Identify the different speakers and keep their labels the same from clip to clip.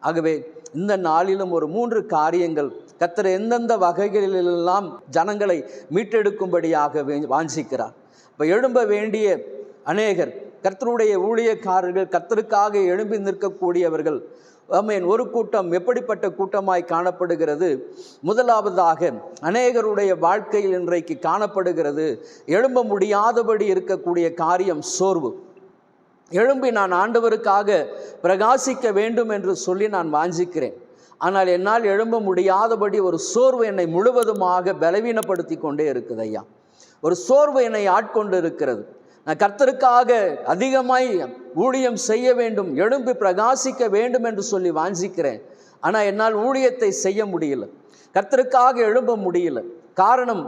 Speaker 1: ஆகவே இந்த நாளிலும் ஒரு மூன்று காரியங்கள் கத்தர் எந்தெந்த வகைகளிலெல்லாம் ஜனங்களை மீட்டெடுக்கும்படியாக வாஞ்சிக்கிறார். இப்போ எழும்ப வேண்டிய அநேகர் கர்த்தருடைய ஊழியக்காரர்கள் கர்த்தருக்காக எழும்பி நிற்கக்கூடியவர்கள் ஆமென் ஒரு கூட்டம் எப்படிப்பட்ட கூட்டமாய் காணப்படுகிறது? முதலாவதாக அநேகருடைய வாழ்க்கையில் இன்றைக்கு காணப்படுகிறது எழும்ப முடியாதபடி இருக்கக்கூடிய காரியம் சோர்வு. எழும்பி நான் ஆண்டவருக்காக பிரகாசிக்க வேண்டும் என்று சொல்லி நான் வாஞ்சிக்கிறேன். ஆனால் என்னால் எழும்ப முடியாதபடி ஒரு சோர்வு என்னை முழுவதுமாக பலவீனப்படுத்தி கொண்டே இருக்குது ஐயா. ஒரு சோர்வு என்னை ஆட்கொண்டு இருக்கிறது நான் கர்த்தருக்காக அதிகமாய் ஊழியம் செய்ய வேண்டும் எழும்பி பிரகாசிக்க வேண்டும் என்று சொல்லி வாஞ்சிக்கிறேன். ஆனால் என்னால் ஊழியத்தை செய்ய முடியல. கர்த்தருக்காக எழும்ப முடியல. காரணம்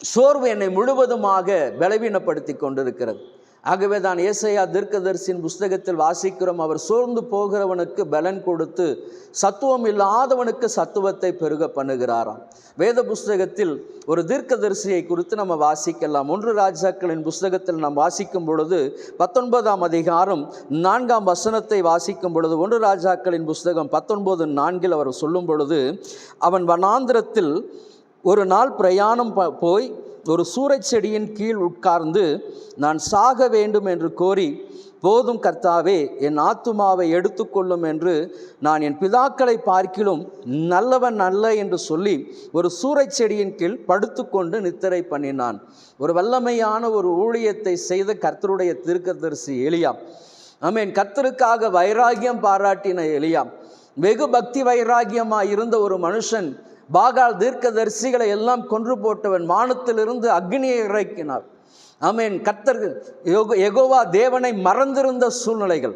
Speaker 1: சோர்வு என்னை முழுவதுமாக பலவீனப்படுத்தி கொண்டிருக்கிறது. ஆகவே தான் ஏசையா தீர்க்கதரிசியின் புஸ்தகத்தில் வாசிக்கிறோம் அவர் சோர்ந்து போகிறவனுக்கு பலன் கொடுத்து சத்துவம் இல்லாதவனுக்கு சத்துவத்தை பெருக பண்ணுகிறாராம். வேத புஸ்தகத்தில் ஒரு தீர்க்கதரிசியை குறித்து நம்ம வாசிக்கலாம். ஒன்று ராஜாக்களின் புஸ்தகத்தில் நாம் வாசிக்கும் பொழுது பத்தொன்பதாம் அதிகாரம் நான்காம் வசனத்தை வாசிக்கும் பொழுது ஒன்று ராஜாக்களின் புஸ்தகம் பத்தொன்பது நான்கில் அவர் சொல்லும் பொழுது அவன் வனாந்திரத்தில் ஒரு நாள் பிரயாணம் ப- போய் ஒரு சூறைச் செடியின் கீழ் உட்கார்ந்து நான் சாக வேண்டும் என்று கோரி போதும் கர்த்தாவே என் ஆத்துமாவை எடுத்துக்கொள்ளும் என்று நான் என் பிதாக்களை பார்க்கிலும் நல்லவன் அல்ல என்று சொல்லி ஒரு சூறை செடியின் கீழ் படுத்துக்கொண்டு நித்திரை பண்ணினான். ஒரு வல்லமையான ஒரு ஊழியத்தை செய்த கர்த்தருடைய தீர்க்கதரிசி எலியா. என் கர்த்தருக்காக வைராகியம் பாராட்டின எலியா. வெகு பக்தி வைராகியமாக இருந்த ஒரு மனுஷன் பாகால் தீர்க்கதரிசிகளை எல்லாம் கொன்று போட்டவன் வானத்திலிருந்து அக்னியை இறக்கினார். ஆமென். கத்தர்கள் எகோவா தேவனை மறந்திருந்த சூழ்நிலைகள்.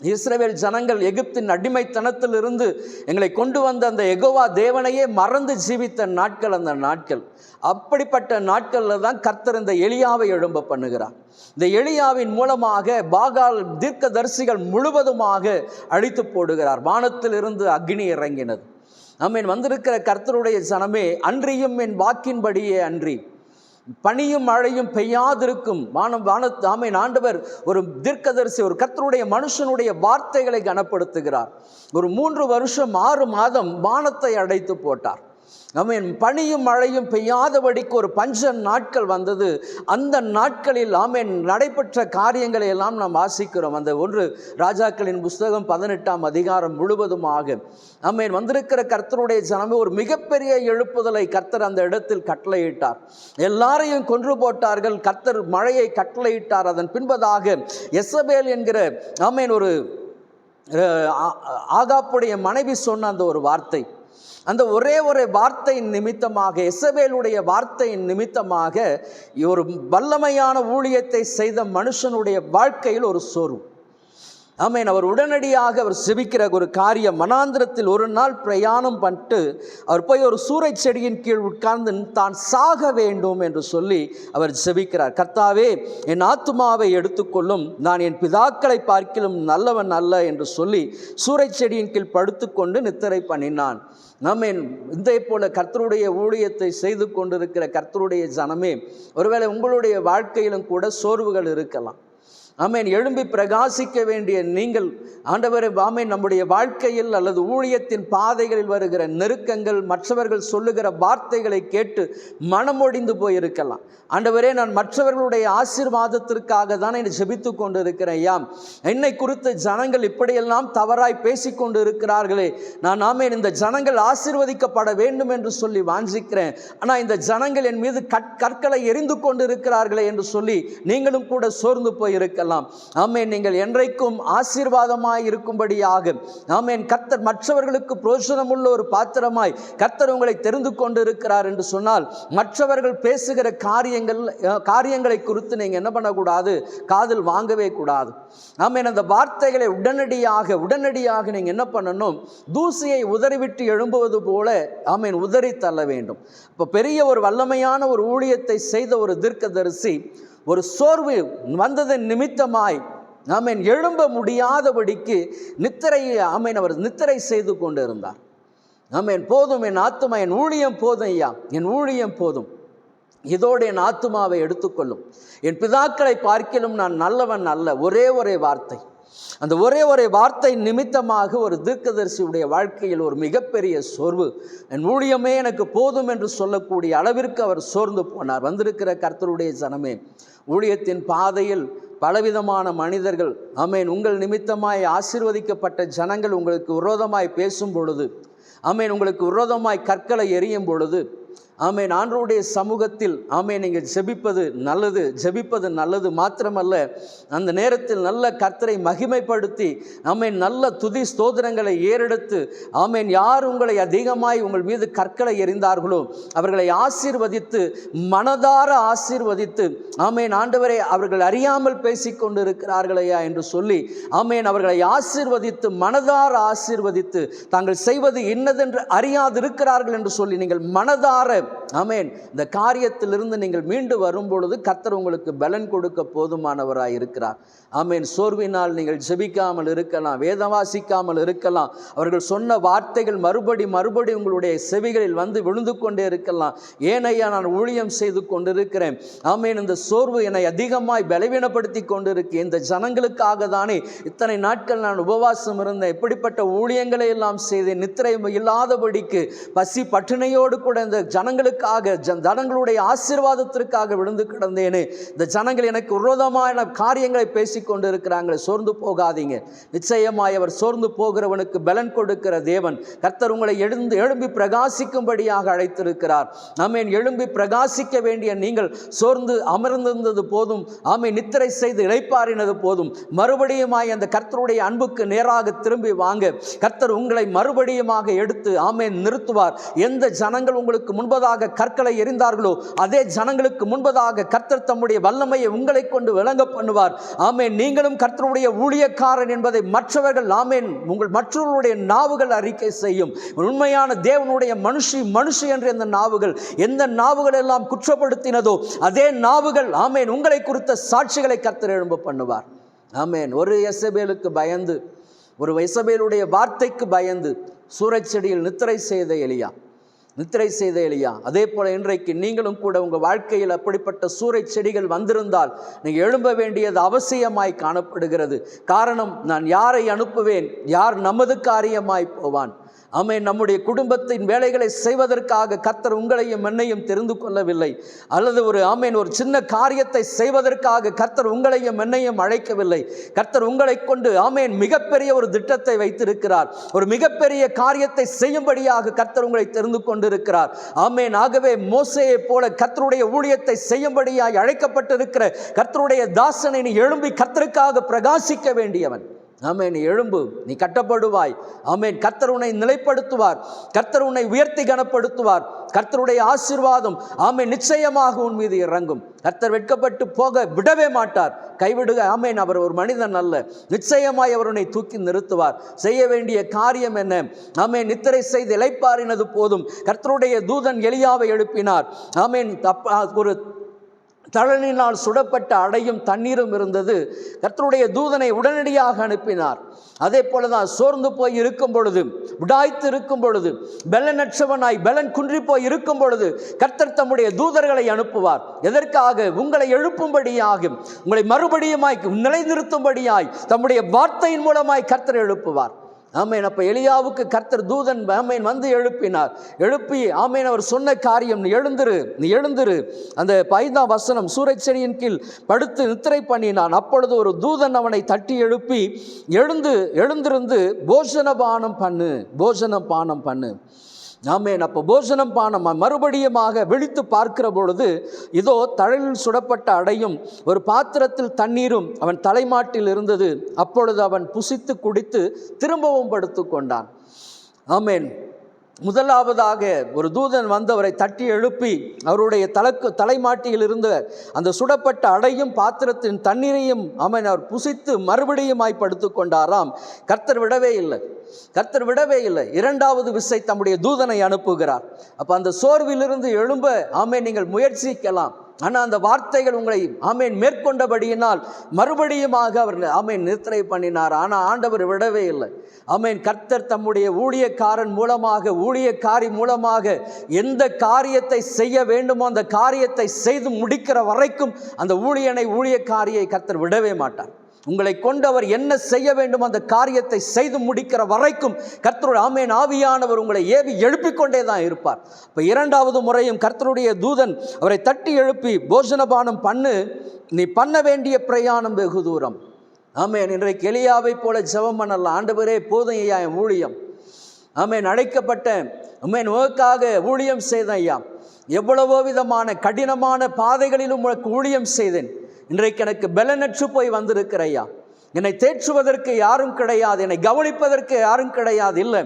Speaker 1: இஸ்ரேவேல் ஜனங்கள் எகிப்தின் அடிமைத்தனத்திலிருந்து எங்களை கொண்டு வந்த அந்த எகோவா தேவனையே மறந்து ஜீவித்த நாட்கள் அந்த நாட்கள். அப்படிப்பட்ட நாட்களில் தான் கர்த்தர் இந்த எளியாவை எழும்ப பண்ணுகிறார். இந்த எளியாவின் மூலமாக பாகால் தீர்க்கதரிசிகள் முழுவதுமாக அழித்து போடுகிறார். வானத்திலிருந்து அக்னி இறங்கினது. நம்மின் வந்திருக்கிற கர்த்தருடைய சனமே அன்றியும் என் வாக்கின்படியே அன்றி. பனியும் மழையும் பெய்யாதிருக்கும். வானம் வான ஆமேன் ஆண்டவர் ஒரு தீர்க்கதரிசி ஒரு கர்த்தருடைய மனுஷனுடைய வார்த்தைகளை கனப்படுத்துகிறார். ஒரு மூன்று வருஷம் ஆறு மாதம் வானத்தை அடைத்து போட்டார். ஆமென் பனியும் மழையும் பெய்யாதபடிக்கு ஒரு பஞ்ச நாட்கள் வந்தது. அந்த நாட்களில் ஆமென் நடைபெற்ற காரியங்களை எல்லாம் நாம் வாசிக்கிறோம். அந்த ஒன்று ராஜாக்களின் புஸ்தகம் பதினெட்டாம் அதிகாரம் முழுவதுமாக. ஆமென் வந்திருக்கிற கர்த்தருடைய ஜனமே ஒரு மிகப்பெரிய எழுப்புதலை கர்த்தர் அந்த இடத்தில் கட்டளையிட்டார். எல்லாரையும் கொன்று போட்டார்கள். கர்த்தர் மழையை கட்டளையிட்டார். அதன் பின்பதாக எசபேல் என்கிற ஆமென் ஒரு ஆகாப்புடைய மனைவி சொன்ன அந்த ஒரு வார்த்தை. அந்த ஒரே ஒரு வார்த்தையின் நிமித்தமாக எசபேலுடைய வார்த்தையின் நிமித்தமாக ஒரு வல்லமையான ஊழியத்தை செய்த மனுஷனுடைய வாழ்க்கையில் ஒரு சோர்வு. ஆமேன். அவர் உடனடியாக அவர் செபிக்கிற ஒரு காரியம் மனாந்திரத்தில் ஒரு நாள் பிரயாணம் பண்ணிட்டு அவர் போய் ஒரு சூறை செடியின் கீழ் உட்கார்ந்து தான் சாக வேண்டும் என்று சொல்லி அவர் செபிக்கிறார். கர்த்தாவே என் ஆத்துமாவை எடுத்துக்கொள்ளும் நான் என் பிதாக்களை பார்க்கிலும் நல்லவன் அல்ல என்று சொல்லி சூறை செடியின் கீழ் படுத்துக்கொண்டு நித்திரை பண்ணினான். ஆமென். இதே போல கர்த்தருடைய ஊழியத்தை செய்து கொண்டிருக்கிற கர்த்தருடைய ஜனமே ஒருவேளை உங்களுடைய வாழ்க்கையிலும் கூட சோர்வுகள் இருக்கலாம். ஆமேன். எழும்பி பிரகாசிக்க வேண்டிய நீங்கள் ஆண்டவரை ஆமேன் நம்முடைய வாழ்க்கையில் அல்லது ஊழியத்தின் பாதைகளில் வருகிற நெருக்கங்கள் மற்றவர்கள் சொல்லுகிற வார்த்தைகளை கேட்டு மனமொடிந்து போயிருக்கலாம். ஆண்டவரே நான் மற்றவர்களுடைய ஆசீர்வாதத்திற்காக தான் என்னை ஜெபித்து கொண்டு இருக்கிறேன் யாம் என்னை குறித்து ஜனங்கள் இப்படியெல்லாம் தவறாய் பேசிக்கொண்டு இருக்கிறார்களே நான் ஆமேன் இந்த ஜனங்கள் ஆசீர்வதிக்கப்பட வேண்டும் என்று சொல்லி வாஞ்சிக்கிறேன். ஆனால் இந்த ஜனங்கள் என் மீது கற் கற்களை எரிந்து கொண்டு இருக்கிறார்களே என்று சொல்லி நீங்களும் கூட சோர்ந்து போயிருக்கலாம். ஆமென் நீங்கள் என்றைக்கும் ஆசீர்வாதமாய் இருக்கும்படியாக. ஆமேன் கர்த்தர் மற்றவர்களுக்கு பிரோஜனமுள்ள ஒரு பாத்திரமாய் கர்த்தர் உங்களை தெரிந்து கொண்டு இருக்கிறார் என்று சொன்னால் மற்றவர்கள் பேசுகிற காரியங்கள் காரியங்களை குறித்து நீங்கள் என்ன பண்ணக்கூடாது? காதில் வாங்கவே கூடாது. ஆமேன் அந்த வார்த்தைகளை உடனடியாக உடனடியாக நீங்கள் என்ன பண்ணணும்? தூசியை உதறிவிட்டு எழும்புவது போல ஆமேன் உதறி தள்ள வேண்டும். இப்போ பெரிய ஒரு வல்லமையான ஒரு ஊழியத்தை செய்த ஒரு தீர்க்கதரிசி ஒரு சோர்வு வந்ததன் நிமித்தமாய் ஆமென் எழும்ப முடியாதபடிக்கு நித்திரை ஆமென் அவர் நித்திரை செய்து கொண்டு இருந்தார் என் போதும் என் ஆத்துமா என் ஊழியம் போதும் ஐயா என் ஊழியம் போதும். இதோடு என் ஆத்துமாவை எடுத்துக்கொள்ளும். என் பிதாக்களை பார்க்கிலும் நான் நல்லவன் அல்ல ஒரே ஒரே வார்த்தை. அந்த ஒரே ஒரே வார்த்தை நிமித்தமாக ஒரு தீர்க்கதரிசியுடைய வாழ்க்கையில் ஒரு மிகப்பெரிய சோர்வு. என் ஊழியமே எனக்கு போதும் என்று சொல்லக்கூடிய அளவிற்கு அவர் சோர்ந்து போனார். வந்திருக்கிற கர்த்தருடைய ஜனமே ஊழியத்தின் பாதையில் பலவிதமான மனிதர்கள் அமேன் உங்கள் நிமித்தமாய் ஆசீர்வதிக்கப்பட்ட ஜனங்கள் உங்களுக்கு விரோதமாய் பேசும் பொழுது அமேன் உங்களுக்கு விரோதமாய் கற்களை எரியும் பொழுது ஆமேன். ஆண்டவருடைய சமூகத்தில் ஆமே நீங்கள் ஜெபிப்பது நல்லது ஜெபிப்பது நல்லது மாத்திரமல்ல அந்த நேரத்தில் நல்ல கர்த்தரை மகிமைப்படுத்தி ஆமேன் நல்ல துதி ஸ்தோத்திரங்களை ஏறெடுத்து ஆமேன் யார் உங்களை அதிகமாய் உங்கள் மீது கற்களை எறிந்தார்களோ அவர்களை ஆசீர்வதித்து மனதார ஆசீர்வதித்து ஆமேன் ஆண்டவரை அவர்கள் அறியாமல் பேசிக்கொண்டு இருக்கிறார்களையா என்று சொல்லி ஆமேன் அவர்களை ஆசீர்வதித்து மனதார ஆசீர்வதித்து தாங்கள் செய்வது இன்னதென்று அறியாதிருக்கிறார்கள் என்று சொல்லி நீங்கள் மனதார ஆமேன். இந்த காரியத்திலிருந்து நீங்கள் மீண்டு வரும் பொழுது கத்தர் உங்களுக்கு பலன் கொடுக்க போதுமானவராய் இருக்கிறார். ஆமேன். சோர்வினால் நீங்கள் ஜெபிக்காமல் இருக்கலாம் வேதவாசிக்காமல் இருக்கலாம். அவர்கள் சொன்ன வார்த்தைகள் மறுபடி மறுபடி உங்களுடைய செவிகளில் வந்து விழுந்து கொண்டே இருக்கலாம். ஏனையா நான் ஊழியம் செய்து கொண்டிருக்கிறேன். ஆமேன். இந்த சோர்வு என்னை அதிகமாய் பலவீனப்படுத்தி கொண்டிருக்கு. இந்த ஜனங்களுக்காக தானே இத்தனை நாட்கள் நான் உபவாசம் இருந்தேன். எப்படிப்பட்ட ஊழியங்களை எல்லாம் செய்தேன். நித்திரை இல்லாதபடிக்கு பசி பட்டினையோடு கூட இந்த ஜனங்களுக்காக ஜனங்களுடைய ஆசீர்வாதத்திற்காக விழுந்து கிடந்தேனே. இந்த ஜனங்கள் எனக்கு விரோதமான காரியங்களை பேசி கொண்டு இருக்கிறாங்களே சோர்ந்து போகாதீங்க. நிச்சயமாய் அவர் சோர்ந்து போகிறவனுக்கு பலன் கொடுக்கிற தேவன் கர்த்தர் உங்களை எழுந்து எழும்பி பிரகாசிக்கும்படியாக அழைத்திருக்கிறார். ஆமேன். எழும்பி பிரகாசிக்க வேண்டிய நீங்கள் சோர்ந்து அமர்ந்திருந்தது போதும் ஆமை நித்திரை செய்து இழைப்பாறினது போதும். மறுபடியுமாய் அந்த கர்த்தருடைய அன்புக்கு நேராக திரும்பி வாங்க. கர்த்தர் உங்களை மறுபடியுமாக எடுத்து ஆமேன் நிறுத்துவார். எந்த ஜனங்கள் உங்களுக்கு முன்பதாக முன்பதாக கற்களை எரிந்தார்களோ அதே ஜனங்களுக்கு முன்பதாக கர்த்தர் தம்முடைய வல்லமையை உங்களை கொண்டு விளங்க பண்ணுவார். ஆமேன். நீங்களும் கர்த்தருடைய ஊழியக்காரன் என்பதை மற்றவர்கள் ஆமேன் உங்கள் மற்றவர்களுடைய நாவுகள் அறிக்கை செய்யும். உண்மையான தேவனுடைய மனுஷி மனுஷி என்ற இந்த நாவுகள் எந்த நாவுகள் எல்லாம் குற்றப்படுத்தினதோ அதே நாவுகள் ஆமேன் உங்களை குறித்த சாட்சிகளை கர்த்தர் எழும்ப பண்ணுவார். ஆமேன். ஒரு எசபேலுக்கு பயந்து ஒரு எசபேலுடைய வார்த்தைக்கு பயந்து சூறைச்செடியில் நித்திரை செய்த எலியா. நித்திரை செய்த எலியா அதே போல இன்றைக்கு நீங்களும் கூட உங்கள் வாழ்க்கையில் அப்படிப்பட்ட சூறை செடிகள் வந்திருந்தால் நீங்கள் எழும்ப வேண்டியது அவசியமாய் காணப்படுகிறது. காரணம் நான் யாரை அனுப்புவேன்? யார் நமது காரியமாய் போவான்? ஆமென். நம்முடைய குடும்பத்தின் வேலைகளை செய்வதற்காக கத்தர் உங்களையும் என்னையும் தெரிந்து கொள்ளவில்லை. அல்லது ஒரு ஆமேன் ஒரு சின்ன காரியத்தை செய்வதற்காக கர்த்தர் உங்களையும் என்னையும் அழைக்கவில்லை. கர்த்தர் உங்களை கொண்டு ஆமேன் மிகப்பெரிய ஒரு திட்டத்தை வைத்திருக்கிறார். ஒரு மிகப்பெரிய காரியத்தை செய்யும்படியாக கர்த்தர் உங்களை தெரிந்து கொண்டிருக்கிறார். ஆமேன். ஆகவே மோசையை போல கர்த்தருடைய ஊழியத்தை செய்யும்படியாய் அழைக்கப்பட்டிருக்கிற கர்த்தருடைய தாசனை நீ எழும்பி கர்த்தருக்காக பிரகாசிக்க வேண்டியவன். ஆமேன் எழும்பு நீ கட்டப்படுவாய். ஆமேன் கர்த்தர் உன்னை நிலைப்படுத்துவார். கர்த்தர் உன்னை உயர்த்தி கனப்படுத்துவார். கர்த்தருடைய ஆசீர்வாதம் ஆமேன் நிச்சயமாக உன் மீது இறங்கும். கர்த்தர் வெட்கப்பட்டு போக விடவே மாட்டார். கைவிடுக ஆமேன் அவர் ஒரு மனிதன் அல்ல. நிச்சயமாய் அவர் உன்னை தூக்கி நிறுத்துவார். செய்ய வேண்டிய காரியம் என்ன? ஆமேன் நித்திரை செய்து இளைப்பாறினது போதும். கர்த்தருடைய தூதன் எளியாவை எழுப்பினார். ஆமேன் தப்ப ஒரு தழலினால் சுடப்பட்ட அடையும் தண்ணீரும் இருந்தது. கர்த்தருடைய தூதனை உடனடியாக அனுப்பினார். அதே போல தான் சோர்ந்து போய் இருக்கும் பொழுது விடாய்த்து இருக்கும் பொழுது பெலனற்றவனாய் பெலன் குன்றி போய் இருக்கும் பொழுது கர்த்தர் தம்முடைய தூதர்களை அனுப்புவார். எதற்காக? உங்களை எழுப்பும்படியாகும். உங்களை மறுபடியுமாய் நிலைநிறுத்தும்படியாய் தம்முடைய வார்த்தையின் மூலமாய் கர்த்தர் எழுப்புவார். ஆமேன். அப்போ எளியாவுக்கு கர்த்தர் தூதன் ஆமேன் வந்து எழுப்பினார். எழுப்பி ஆமேன் அவர் சொன்ன காரியம் நீ எழுந்துரு நீ எழுந்துரு. அந்த ஐந்தாம் வசனம் சூறைச்செடியின் கீழ் படுத்து நித்திரை பண்ணினான். அப்பொழுது ஒரு தூதன் அவனை தட்டி எழுப்பி எழுந்து எழுந்திருந்து போஜன பானம் பண்ணு போஜன பானம் பண்ணு. ஆமேன் அப்போ போஜனம் பானம் மறுபடியுமாக விழித்து பார்க்கிற பொழுது இதோ தழலில் சுடப்பட்ட அடையும் ஒரு பாத்திரத்தில் தண்ணீரும் அவன் தலைமாட்டில் இருந்தது. அப்பொழுது அவன் புசித்து குடித்து திரும்பவும் படுத்து கொண்டான். ஆமேன். முதலாவதாக ஒரு தூதன் வந்தவரை தட்டி எழுப்பி அவருடைய தலக்கு தலைமாட்டியில் இருந்த அந்த சுடப்பட்ட அடையும் பாத்திரத்தின் தண்ணீரையும் அவன் அவர் புசித்து மறுபடியுமாய் படுத்து கொண்டாராம். கர்த்தர் விடவே இல்லை. கர்த்தர் விடவே இல்லை. இரண்டாவது விசை தம்முடைய தூதனை அனுப்புகிறார். அப்போ அந்த சோர்விலிருந்து எழும்ப ஆமே நீங்கள் முயற்சிக்கலாம். ஆனால் அந்த வார்த்தைகள் உங்களை ஆமேன் மேற்கொண்டபடியினால் மறுபடியுமாக அவர் ஆமேன் நித்திரை பண்ணினார். ஆனால் ஆண்டவர் விடவே இல்லை. ஆமேன் கர்த்தர் தம்முடைய ஊழியக்காரன் மூலமாக ஊழியக்காரி மூலமாக எந்த காரியத்தை செய்ய வேண்டுமோ அந்த காரியத்தை செய்து முடிக்கிற வரைக்கும் அந்த ஊழியனை ஊழியக்காரியை கர்த்தர் விடவே மாட்டார். உங்களை கொண்டு அவர் என்ன செய்ய வேண்டும் அந்த காரியத்தை செய்து முடிக்கிற வரைக்கும் கர்த்தருடைய ஆமேன் ஆவியானவர் உங்களை ஏவி எழுப்பிக் கொண்டே தான் இருப்பார். இப்போ இரண்டாவது முறையும் கர்த்தருடைய தூதன் அவரை தட்டி எழுப்பி போஜனபானம் பண்ணு நீ பண்ண வேண்டிய பிரயாணம் வெகு தூரம். ஆமேன். இன்றைக்கு எளியாவை போல ஜெபம் பண்ணலாம். ஆண்டவரே போதும் ஐயா என் ஊழியம். ஆமேன். அழைக்கப்பட்ட ஆமேன் உனக்காக ஊழியம் செய்தேன் ஐயா. எவ்வளவோ விதமான கடினமான பாதைகளிலும் உனக்கு ஊழியம் செய்தேன். இன்றைக்கு எனக்கு பலனற்று போய் வந்திருக்கிறையா என்னை தேற்றுவதற்கு யாரும் கிடையாது. என்னை கவனிப்பதற்கு யாரும் கிடையாது. இல்லை.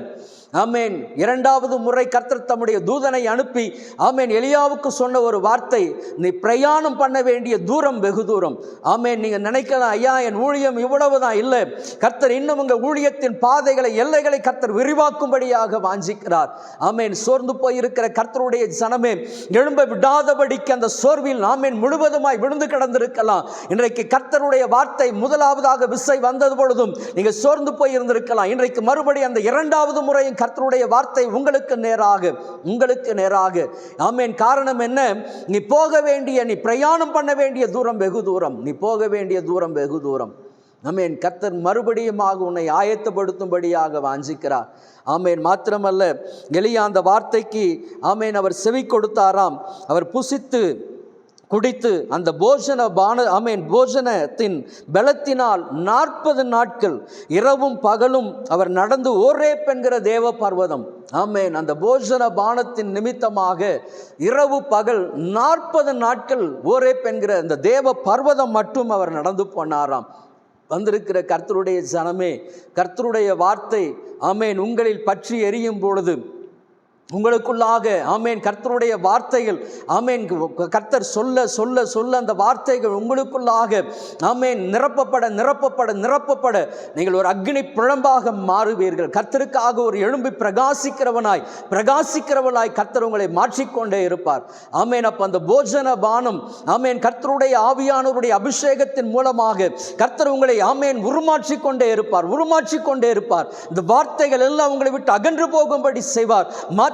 Speaker 1: ஆமேன். இரண்டாவது முறை கர்த்தர் தம்முடைய தூதனை அனுப்பி ஆமேன் எலியாவுக்கு சொன்ன ஒரு வார்த்தை நீ பிரயாணம் பண்ண வேண்டிய தூரம் வெகு தூரம். ஆமேன் நீங்கள் நினைக்கலாம் ஐயா என் ஊழியம் இவ்வளவு தான் இல்லை கர்த்தர் இன்னும் உங்கள் ஊழியத்தின் பாதைகளை எல்லைகளை கர்த்தர் விரிவாக்கும்படியாக வாஞ்சிக்கிறார். ஆமேன் சோர்ந்து போயிருக்கிற கர்த்தருடைய ஜனமே எழும்ப விடாதபடிக்கு அந்த சோர்வில் ஆமேன் முழுவதுமாய் விழுந்து கிடந்திருக்கலாம். இன்றைக்கு கர்த்தருடைய வார்த்தை முதலாவதாக விசை வந்தது பொழுதும் நீங்கள் சோர்ந்து போய் இருந்திருக்கலாம் இன்றைக்கு மறுபடி அந்த இரண்டாவது முறையும் கர்த்தருடைய வார்த்தை உங்களுக்கு நேராக உங்களுக்கு நேராக. ஆமேன். காரணம் என்ன? நீ போக வேண்டிய நீ பிரயாணம் பண்ண வேண்டிய தூரம் வெகு தூரம். நீ போக வேண்டிய தூரம் வெகு தூரம். ஆமேன். கர்த்தர் மறுபடியுமாக உன்னை ஆயத்தப்படுத்தும்படியாக வாஞ்சிக்கிறார். ஆமேன். மாத்திரமல்ல எளியா அந்த வார்த்தைக்கு ஆமேன் அவர் செவி கொடுத்தாராம். அவர் புசித்து குடித்து அந்த போஜன பான ஆமேன் போஜனத்தின் பலத்தினால் நாற்பது நாட்கள் இரவும் பகலும் அவர் நடந்து ஒரே பெண்கிற தேவ பர்வதம். ஆமேன் அந்த போஜன பானத்தின் நிமித்தமாக இரவு பகல் நாற்பது நாட்கள் ஒரே பெண்கிற அந்த தேவ பர்வதம் மட்டும் அவர் நடந்து போனாராம். வந்திருக்கிற கர்த்தருடைய ஜனமே கர்த்தருடைய வார்த்தை ஆமேன் உங்களில் பற்றி எரியும் பொழுது உங்களுக்குள்ளாக ஆமேன் கர்த்தருடைய வார்த்தைகள் ஆமேன் கர்த்தர் சொல்ல சொல்ல சொல்ல அந்த வார்த்தைகள் உங்களுக்குள்ளாக ஆமேன் நிரப்பப்பட நிரப்பப்பட நிரப்பப்பட நீங்கள் ஒரு அக்னி புழம்பாக மாறுவீர்கள். கர்த்தருக்காக ஒரு எழும்பி பிரகாசிக்கிறவனாய் பிரகாசிக்கிறவனாய் கர்த்தர் உங்களை மாற்றிக்கொண்டே இருப்பார். ஆமேன் அப்போ அந்த போஜன பானம் ஆமேன் கர்த்தருடைய ஆவியானவருடைய அபிஷேகத்தின் மூலமாக கர்த்தர் உங்களை ஆமேன் உருமாற்றி கொண்டே இருப்பார் உருமாற்றி கொண்டே இருப்பார். இந்த வார்த்தைகள் எல்லாம் உங்களை விட்டு அகன்று போகும்படி செய்வார்.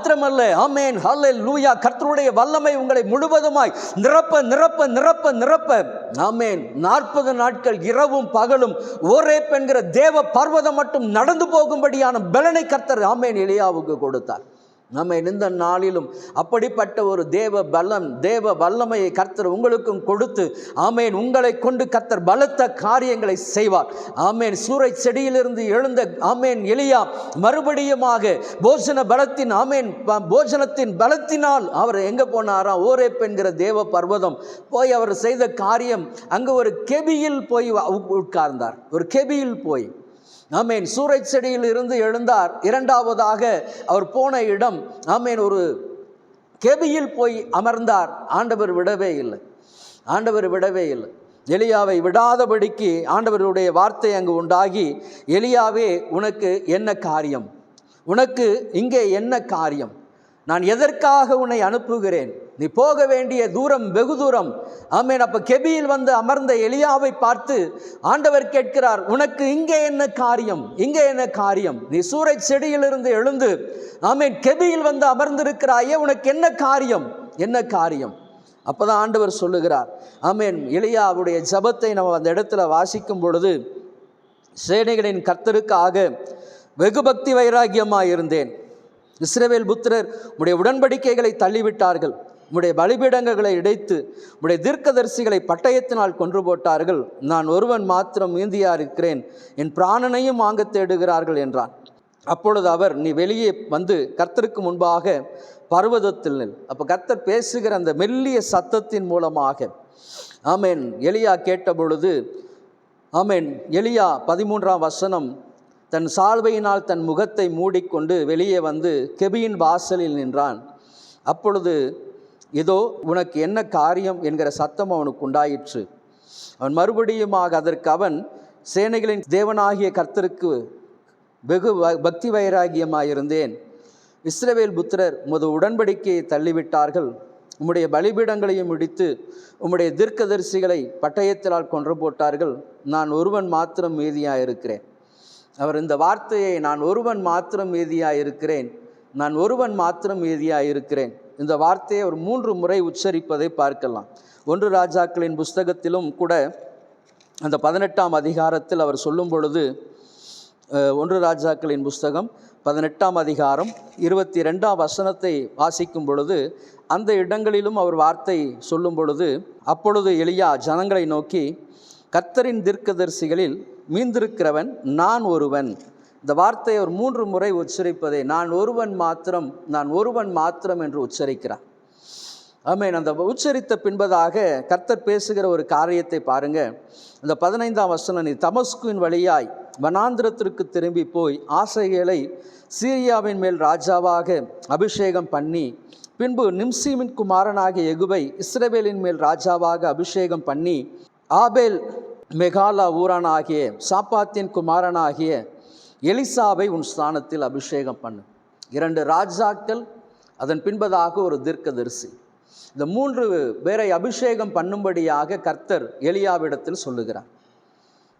Speaker 1: மாத்திரமல்ல. ஆமேன். ஹல்லே லூயா கர்த்தருடைய வல்லமை உங்களை முழுவதுமாய் நிரப்ப நிரப்ப நிரப்ப நிரப்ப. ஆமேன். நாற்பது நாட்கள் இரவும் பகலும் ஒரே பெண்கிற தேவ பர்வதம் மட்டும் நடந்து போகும்படியான பலனை கர்த்தர் ஆமேன் இளையாவுக்கு கொடுத்தார். நம்ம இந்த நாளிலும் அப்படிப்பட்ட ஒரு தேவ பலம் தேவ வல்லமையை கர்த்தர் உங்களுக்கும் கொடுத்து ஆமேன் உங்களை கொண்டு கர்த்தர் பலத்த காரியங்களை செய்வார். ஆமேன் சூறை செடியிலிருந்து எழுந்த ஆமேன் எளியா மறுபடியுமாக போஜன பலத்தின் ஆமேன் ப- போஜனத்தின் பலத்தினால் அவர் எங்கே போனாராம் ஓரே என்கிற தேவ பர்வதம் போய் அவர் செய்த காரியம் அங்கே ஒரு கெபியில் போய் உ- உட்கார்ந்தார். ஒரு கெபியில் போய். ஆமேன். சூறைச் செடியில் இருந்து எழுந்தார். இரண்டாவதாக அவர் போன இடம் ஆமேன் ஒரு கெபியில் போய் அமர்ந்தார். ஆண்டவர் விடவே இல்லை. ஆண்டவர் விடவே இல்லை. எலியாவை விடாதபடிக்கு ஆண்டவருடைய வார்த்தை அங்கு உண்டாகி எலியாவே உனக்கு என்ன காரியம்? உனக்கு இங்கே என்ன காரியம்? நான் எதற்காக உன்னை அனுப்புகிறேன்? நீ போக வேண்டிய தூரம் வெகு தூரம். ஆமீன். அப்போ கெபியில் வந்து அமர்ந்த எலியாவை பார்த்து ஆண்டவர் கேட்கிறார் உனக்கு இங்கே என்ன காரியம்? இங்கே என்ன காரியம்? நீ சூறை செடியிலிருந்து எழுந்து ஆமீன் கெபியில் வந்து அமர்ந்திருக்கிறாயே உனக்கு என்ன காரியம்? என்ன காரியம்? அப்போதான் ஆண்டவர் சொல்லுகிறார். ஆமீன். எலியாவுடைய ஜபத்தை நம்ம அந்த இடத்துல வாசிக்கும் பொழுது சேனைகளின் கர்த்தருக்காக வெகு பக்தி வைராகியமாக இருந்தேன் இஸ்ரேவேல் புத்திரர் உடைய உடன்படிக்கைகளை தள்ளிவிட்டார்கள். உடைய பலிபீடங்களை இடைத்து உடைய தீர்க்கதரிசிகளை பட்டயத்தினால் கொன்று போட்டார்கள். நான் ஒருவன் மாத்திரம் மீந்தியா இருக்கிறேன் என் பிராணனையும் வாங்க தேடுகிறார்கள் என்றான். அப்பொழுது அவர் நீ வெளியே வந்து கர்த்தருக்கு முன்பாக பர்வதத்தில் நில். அப்போ கர்த்தர் பேசுகிற அந்த மெல்லிய சத்தத்தின் மூலமாக ஆமேன் எலியா கேட்ட பொழுது ஆமேன் எலியா பதிமூன்றாம் வசனம் தன் சால்வையினால் தன் முகத்தை மூடிக்கொண்டு வெளியே வந்து கெபியின் வாசலில் நின்றான். அப்பொழுது இதோ உனக்கு என்ன காரியம் என்கிற சத்தம் அவனுக்கு உண்டாயிற்று. அவன் மறுபடியுமாக அதற்கு அவன் சேனைகளின் தேவனாகிய கர்த்தருக்கு வெகு வ- பக்தி வைராகியமாயிருந்தேன். இஸ்ரவேல் புத்திரர் உமது உடன்படிக்கையை தள்ளிவிட்டார்கள். உம்முடைய பலிபீடங்களையும் இடித்து உம்முடைய தீர்க்கதரிசிகளை பட்டயத்திலால் கொன்று போட்டார்கள். நான் ஒருவன் மாத்திரம் மீதியாக இருக்கிறேன் அவர் இந்த வார்த்தையை நான் ஒருவன் மாத்திரம் மீதியாக இருக்கிறேன் நான் ஒருவன் மாத்திரம் மீதியாக இருக்கிறேன் இந்த வார்த்தையை ஒரு மூன்று முறை உச்சரிப்பதை பார்க்கலாம். ஒன்று ராஜாக்களின் புஸ்தகத்திலும் கூட அந்த பதினெட்டாம் அதிகாரத்தில் அவர் சொல்லும் பொழுது ஒன்று ராஜாக்களின் புஸ்தகம் பதினெட்டாம் அதிகாரம் இருபத்தி ரெண்டாம் வசனத்தை வாசிக்கும் பொழுது அந்த இடங்களிலும் அவர் வார்த்தை சொல்லும் பொழுது அப்பொழுது எளியா ஜனங்களை நோக்கி கத்தரின் தீர்க்கதரிசிகளில் மீந்திருக்கிறவன் நான் ஒருவன். இந்த வார்த்தையை ஒரு மூன்று முறை உச்சரிப்பதை நான் ஒருவன் மாத்திரம் நான் ஒருவன் மாத்திரம் என்று உச்சரிக்கிறார். ஆமேன். அந்த உச்சரித்த பின்பதாக கர்த்தர் பேசுகிற ஒரு காரியத்தை பாருங்க. அந்த பதினைந்தாம் வசனம் நீ தமஸ்குவின் வழியாய் வனாந்திரத்திற்கு திரும்பி போய் ஆசைகளை சீரியாவின் மேல் ராஜாவாக அபிஷேகம் பண்ணி பின்பு நிம்சீமின் குமாரனாகிய எகுவை இஸ்ரேவேலின் மேல் ராஜாவாக அபிஷேகம் பண்ணி ஆபேல் மெகாலா ஊரானாகிய சாப்பாத்தின் குமாரனாகிய எலிசாவை உன் ஸ்தானத்தில் அபிஷேகம் பண்ணு. இரண்டு ராஜாக்கள் அதன் பின்பதாக ஒரு தீர்க்கதரிசி. இந்த மூன்று பேரை அபிஷேகம் பண்ணும்படியாக கர்த்தர் எலியாவிடத்தில் சொல்லுகிறார்.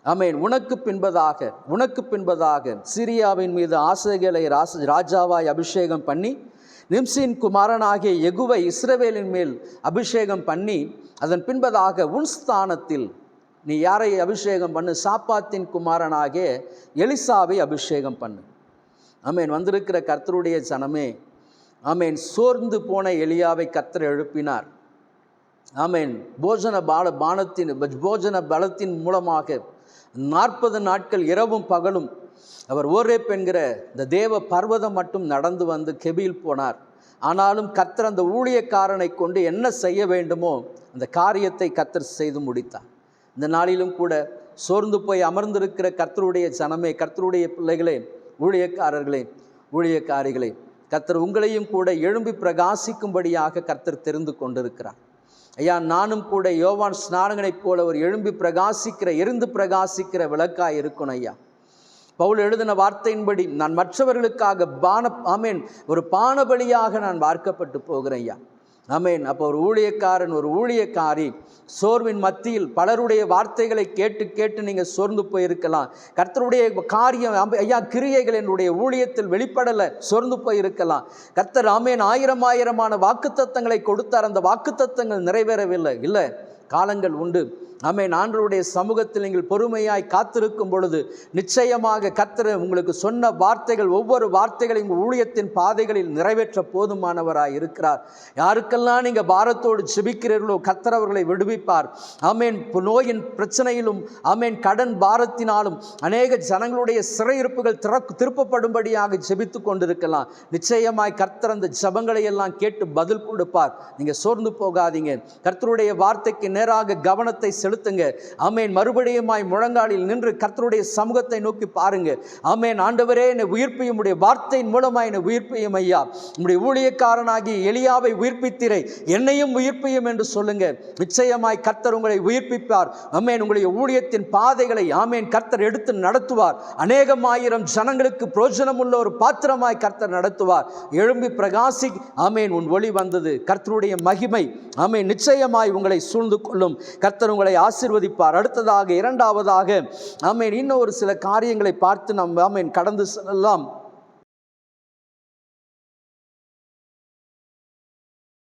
Speaker 1: ஆமேன். உனக்கு பின்பதாக உனக்கு பின்பதாக சிரியாவின் மீது ஆசைகளை ராச ராஜாவாய் அபிஷேகம் பண்ணி நிம்சின் குமாரனாகிய எகுவை இஸ்ரவேலின் மேல் அபிஷேகம் பண்ணி அதன் பின்பதாக உன் ஸ்தானத்தில் நீ யாரை அபிஷேகம் பண்ணு? சாப்பாத்தின் குமாரனாகிய எலிசாவை அபிஷேகம் பண்ணு. ஆமேன். வந்திருக்கிற கர்த்தருடைய ஜனமே ஆமேன். சோர்ந்து போன எலியாவை கர்த்தர் எழுப்பினார். ஆமென். போஜன பால பானத்தின் போஜன பலத்தின் மூலமாக நாற்பது நாட்கள் இரவும் பகலும் அவர் ஓரேப் என்கிற இந்த தேவ பர்வதம் மட்டும் நடந்து வந்து கெபியில் போனார். ஆனாலும் கத்தர் அந்த ஊழியக்காரனை கொண்டு என்ன செய்ய வேண்டுமோ அந்த காரியத்தை கத்தர் செய்து முடித்தார். இந்த நாளிலும் கூட சோர்ந்து போய் அமர்ந்திருக்கிற கர்த்தருடைய ஜனமே கர்த்தருடைய பிள்ளைகளே ஊழியக்காரர்களே ஊழியக்காரிகளே கர்த்தர் உங்களையும் கூட எழும்பி பிரகாசிக்கும்படியாக கர்த்தர் தெரிந்து கொண்டிருக்கிறார். ஐயா நானும் கூட யோவான் ஸ்நானகனைப் போல ஒரு எழும்பி பிரகாசிக்கிற எரிந்து பிரகாசிக்கிற விளக்காய் இருக்கணும் ஐயா. பவுல் எழுதின வார்த்தையின்படி நான் மற்றவர்களுக்காக பான ஆமேன் ஒரு பானபலியாக நான் வார்க்கப்பட்டு போகிறேன் ஐயா. அமேன் அப்போ ஒரு ஊழியக்காரன் ஒரு ஊழியக்காரி சோர்வின் மத்தியில் பலருடைய வார்த்தைகளை கேட்டு கேட்டு நீங்கள் சோர்ந்து போயிருக்கலாம். கர்த்தருடைய காரியம் ஐயா கிரியைகள் என்னுடைய ஊழியத்தில் வெளிப்படலை சோர்ந்து போயிருக்கலாம். கர்த்தர் ஆமேன் ஆயிரம் ஆயிரமான வாக்குத்தத்தங்களை கொடுத்தார். அந்த வாக்குத்தத்தங்கள் நிறைவேறவில்லை. இல்லை காலங்கள் உண்டு. ஆமென். ஆண்டவருடைய சமூகத்தில் நீங்கள் பொறுமையாய் காத்திருக்கும் பொழுது நிச்சயமாக கத்திர உங்களுக்கு சொன்ன வார்த்தைகள் ஒவ்வொரு வார்த்தைகளையும் உங்கள் ஊழியத்தின் பாதைகளில் நிறைவேற்ற போதுமானவராய் இருக்கிறார். யாருக்கெல்லாம் நீங்கள் பாரத்தோடு ஜெபிக்கிறீர்களோ கத்திரவர்களை அவர்களை விடுவிப்பார். ஆமென். நோயின் பிரச்சனையிலும் ஆமென் கடன் பாரத்தினாலும் அநேக ஜனங்களுடைய சிறையிருப்புகள் திறக்கு திருப்பப்படும்படியாக ஜெபித்து கொண்டிருக்கலாம். நிச்சயமாய் கர்த்தர் அந்த ஜபங்களை எல்லாம் கேட்டு பதில் கொடுப்பார். நீங்கள் சோர்ந்து போகாதீங்க. கர்த்தருடைய வார்த்தைக்கு நேராக கவனத்தை செலுத்துங்க. ஆமேன். மறுபடியுமாய் முழங்காலில் நின்று கர்த்தருடைய சமூகத்தை நோக்கி பாருங்க. ஆமேன். ஆண்டவரே என்னை உயிர்ப்பியும். உடைய வார்த்தையின் மூலமாய் என்னை உயிர்ப்பியும் ஐயா. உம்முடைய ஊழியக்காரனாகி எளியாவை உயிர்ப்பித்திரை. என்னையும் உயிர்ப்பியும் என்று சொல்லுங்க. நிச்சயமாய் கர்த்தர் உங்களை உயிர்ப்பிப்பார். ஆமேன். உங்களுடைய ஊழியத்தின் பாதைகளை ஆமேன். கர்த்தர் எடுத்து நடத்துவார். அநேகமாயிரம் ஜனங்களுக்கு பிரோஜனம் உள்ள ஒரு பாத்திரமாய் கர்த்தர் நடத்துவார். எழும்பி பிரகாசி ஆமேன் உன் ஒளி வந்தது. கர்த்தருடைய மகிமை ஆமேன் நிச்சயமாய் உங்களை சூழ்ந்து கொள்ளும். கர்த்தர் உங்களை ஆசிர்வதிப்பார். அடுத்ததாக இரண்டாவதாக ஆமேன் இன்னும் ஒரு சில காரியங்களை பார்த்து நாம் ஆமேன் கடந்து செல்லலாம்.